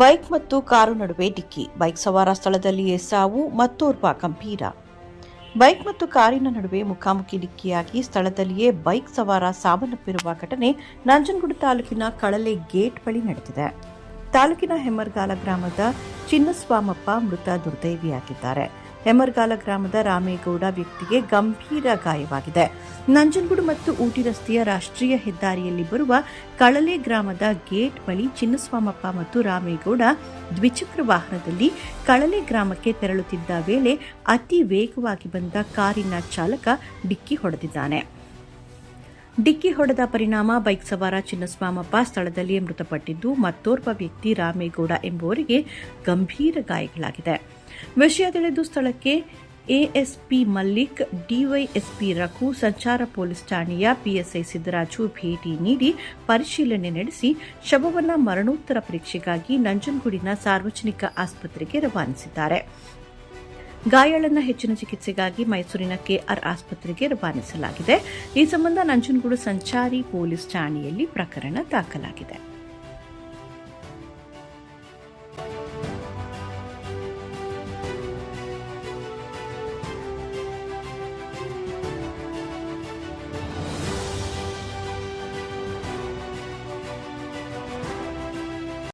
Bike ಮತ್ತು car ನಡುವೆ ಡಿಕ್ಕಿ. ಬೈಕ್ ಸವಾರ ಸ್ಥಳದಲ್ಲಿಯೇ ಸಾವು ಮತ್ತೋರ್ವ ಗಂಭೀರ. ಬೈಕ್ ಮತ್ತು ಕಾರಿನ ನಡುವೆ ಮುಖಾಮುಖಿ ಡಿಕ್ಕಿಯಾಗಿ ಸ್ಥಳದಲ್ಲಿಯೇ ಬೈಕ್ ಸವಾರ ಸಾವನ್ನಪ್ಪಿರುವ ಘಟನೆ ನಂಜನಗೂಡು ತಾಲೂಕಿನ ಕಳಲೆ ಗೇಟ್ ಬಳಿ ನಡೆದಿದೆ. ತಾಲೂಕಿನ ಹೆಮ್ಮರ್ಗಾಲ ಗ್ರಾಮದ ಚಿನ್ನಸ್ವಾಮಪ್ಪ ಮೃತ ದುರ್ದೈವಿಯಾಗಿದ್ದಾರೆ. ಹೆಮ್ಮರ್ಗಾಲ ಗ್ರಾಮದ ರಾಮೇಗೌಡ ವ್ಯಕ್ತಿಗೆ ಗಂಭೀರ ಗಾಯವಾಗಿದೆ. ನಂಜನಗೂಡು ಮತ್ತು ಊಟಿ ರಸ್ತೆಯ ರಾಷ್ಟ್ರೀಯ ಹೆದ್ದಾರಿಯಲ್ಲಿ ಬರುವ ಕಳಲೆ ಗ್ರಾಮದ ಗೇಟ್ ಬಳಿ ಚಿನ್ನಸ್ವಾಮಪ್ಪ ಮತ್ತು ರಾಮೇಗೌಡ ದ್ವಿಚಕ್ರ ವಾಹನದಲ್ಲಿ ಕಳಲೆ ಗ್ರಾಮಕ್ಕೆ ತೆರಳುತ್ತಿದ್ದ ವೇಳೆ ಅತಿ ವೇಗವಾಗಿ ಬಂದ ಕಾರಿನ ಚಾಲಕ ಡಿಕ್ಕಿ ಹೊಡೆದಿದ್ದಾನೆ. ಡಿಕ್ಕಿ ಹೊಡೆದ ಪರಿಣಾಮ ಬೈಕ್ ಸವಾರ ಚಿನ್ನಸ್ವಾಮಪ್ಪ ಸ್ಥಳದಲ್ಲಿಯೇ ಮೃತಪಟ್ಟಿದ್ದು, ಮತ್ತೋರ್ವ ವ್ಯಕ್ತಿ ರಾಮೇಗೌಡ ಎಂಬುವರಿಗೆ ಗಂಭೀರ ಗಾಯಗಳಾಗಿದೆ. ವಿಷಯ ತಿಳಿದು ಸ್ಥಳಕ್ಕೆ ಎಎಸ್ಪಿ ಮಲ್ಲಿಕ್, ಡಿವೈಎಸ್ಪಿ ರಘು, ಸಂಚಾರ ಪೊಲೀಸ್ ಠಾಣೆಯ ಪಿಎಸ್ಐ ಸಿದ್ದರಾಜು ಭೇಟಿ ನೀಡಿ ಪರಿಶೀಲನೆ ನಡೆಸಿ ಶವವನ್ನು ಮರಣೋತ್ತರ ಪರೀಕ್ಷೆಗಾಗಿ ನಂಜನಗೂಡಿನ ಸಾರ್ವಜನಿಕ ಆಸ್ಪತ್ರೆಗೆ ರವಾನಿಸಿದ್ದಾರೆ. ಗಾಯಾಳನ್ನ ಹೆಚ್ಚಿನ ಚಿಕಿತ್ಸೆಗಾಗಿ ಮೈಸೂರಿನ ಕೆಆರ್ ಆಸ್ಪತ್ರೆಗೆ ರವಾನಿಸಲಾಗಿದೆ. ಈ ಸಂಬಂಧ ನಂಜನಗೂಡು ಸಂಚಾರಿ ಪೊಲೀಸ್ ಠಾಣೆಯಲ್ಲಿ ಪ್ರಕರಣ ದಾಖಲಾಗಿದೆ.